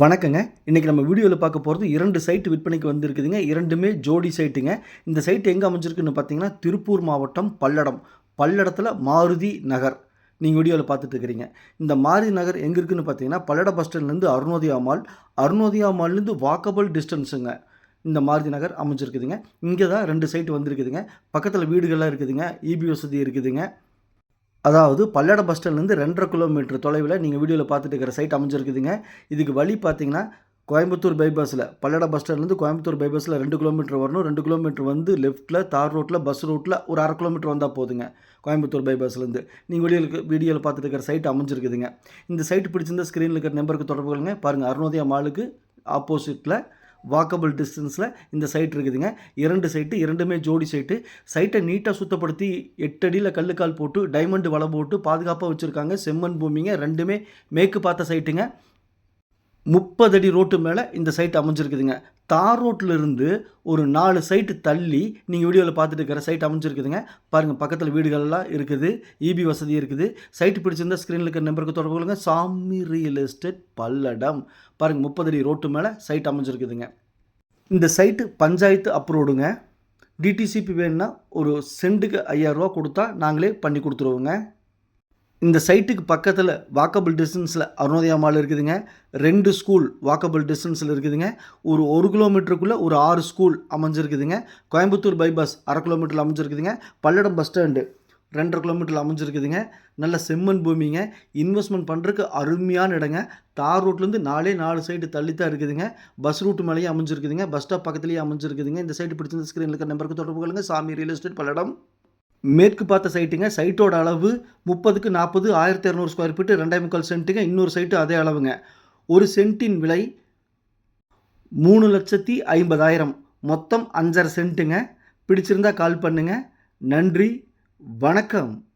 வணக்கங்க. இன்றைக்கி நம்ம வீடியோவில் பார்க்க போகிறது இரண்டு சைட்டு விற்பனைக்கு வந்திருக்குதுங்க. இரண்டுமே ஜோடி சைட்டுங்க இந்த சைட்டு எங்கே அமைஞ்சிருக்குன்னு பார்த்தீங்கன்னா திருப்பூர் மாவட்டம் பல்லடம். பல்லடத்தில் மாருதி நகர். நீங்கள் வீடியோவில் பார்த்துட்டு இருக்கிறீங்க. இந்த மாருதி நகர் எங்கே இருக்குதுன்னு பார்த்தீங்கன்னா பல்லட பஸ் ஸ்டாண்ட்லேருந்து அருணோதயா மால் அருணோதயா மால்லேருந்து வாக்கபிள் டிஸ்டன்ஸுங்க இந்த மாருதி நகர் அமைஞ்சிருக்குதுங்க. இங்கே தான் ரெண்டு சைட்டு வந்திருக்குதுங்க. பக்கத்தில் வீடுகள்லாம் இருக்குதுங்க. இபி வசதி இருக்குதுங்க. அதாவது பல்லடம் பஸ் ஸ்டாண்ட்லேருந்து ரெண்டரை கிலோமீட்டர் தொலைவில் நீங்கள் வீடியோவில் பார்த்துட்டு இருக்கிற சைட் அமைஞ்சிருக்குதுங்க. இதுக்கு வழி பார்த்தீங்கன்னா கோயம்புத்தூர் பைபாஸில் பல்லடம் பஸ் ஸ்டாண்ட்லேருந்து கோயம்புத்தூர் பைபாஸில் ரெண்டு கிலோமீட்டர் வரணும். ரெண்டு கிலோமீட்டர் வந்து லெஃப்ட்டில் தார் ரோட்டில் பஸ் ரூட்டில் ஒரு அரை கிலோமீட்டர் வந்தால் போதுங்க கோயம்புத்தூர் பைபாஸ்லேருந்து நீங்கள் வீடியோவில் வீடியோவில் பார்த்துட்டு இருக்கிற சைட் அமைஞ்சிருக்குதுங்க. இந்த சைட் பிடிச்சிருந்த ஸ்க்ரீனில் இருக்கிற நம்பருக்கு தொடர்பு கொள்ளுங்க. பாருங்கள் அருணோதயா மாலுக்கு ஆப்போசிட்டில் வாக்கபிள் டிஸ்டன்ஸில் இந்த சைட் இருக்குதுங்க. இரண்டு சைட்டு இரண்டுமே ஜோடி சைட்டு சைட்டை நீட்டாக சுத்தப்படுத்தி எட்டடியில் கல்லுக்கால் போட்டு டைமண்ட் வலை போட்டு பாதுகாப்பாக வச்சுருக்காங்க. செம்மண் பூமிங்க. ரெண்டுமே மேற்கு பார்த்த சைட்டுங்க முப்பது அடி ரோட்டு மேலே இந்த சைட் அமைஞ்சிருக்குதுங்க. தார் ரோட்டில் இருந்து ஒரு நாலு சைட்டு தள்ளி நீங்கள் வீடியோவில் பார்த்துட்டு இருக்கிற சைட் அமைஞ்சிருக்குதுங்க. பாருங்கள் பக்கத்தில் வீடுகள்லாம் இருக்குது. இபி வசதி இருக்குது. சைட்டு பிடிச்சிருந்தா ஸ்க்ரீனில் இருக்கிற நம்பருக்கு தொடர்பு கொள்ளுங்கள் சாமி ரியல் எஸ்டேட் பல்லடம். பாருங்கள் முப்பது அடி ரோட்டு மேலே சைட் அமைஞ்சிருக்குதுங்க. இந்த சைட்டு பஞ்சாயத்து அப்ரூவ்டுங்க. டிடிசிபி வேணும்னா ஒரு செண்டுக்கு ஐயாயிரரூவா கொடுத்தா நாங்களே பண்ணி கொடுத்துருவோங்க. இந்த சைட்டுக்கு பக்கத்தில் வாக்கபிள் டிஸ்டன்ஸில் அருணோதயா மால் இருக்குதுங்க. ரெண்டு ஸ்கூல் வாக்கபிள் டிஸ்டன்ஸில் இருக்குதுங்க. ஒரு ஒரு கிலோமீட்டருக்குள்ளே ஒரு ஆறு ஸ்கூல் அமைஞ்சிருக்குதுங்க. கோயம்புத்தூர் பைபாஸ் அரை கிலோமீட்டரில் அமைஞ்சிருக்குதுங்க. பல்லடம் பஸ் ஸ்டாண்டு ரெண்டரை கிலோமீட்டரில் அமைஞ்சிருக்குதுங்க. நல்ல செம்மண் பூமிங்க. இன்வெஸ்ட்மெண்ட் பண்ணுறதுக்கு அருமையான இடங்க. தார் ரோட்லேருந்து நாலே நாலு சைடு தள்ளி தான் இருக்குதுங்க. பஸ் ரூட் மேலேயே அமைஞ்சிருக்குதுங்க. பஸ் ஸ்டாப் பக்கத்துலேயே அமைஞ்சிருக்குதுங்க. இந்த சைடு பிடிச்சிருந்த ஸ்க்ரீனில் இருக்கிற நம்பருக்கு தொடர்பு கொள்ளுங்க. சாமி ரியல் எஸ்டேட் பல்லடம். மேற்கு பார்த்த சைட்டுங்க சைட்டோட அளவு முப்பதுக்கு நாற்பது ஆயிரத்தி இரநூறு ஸ்கொயர் ஃபீட்டு ரெண்டே முக்கால் சென்ட்டுங்க இன்னொரு சைட்டு அதே அளவுங்க. ஒரு சென்ட்டின் விலை மூணு லட்சத்தி ஐம்பதாயிரம். மொத்தம் அஞ்சரை சென்ட்டுங்க பிடிச்சிருந்தா கால் பண்ணுங்க. நன்றி. வணக்கம்.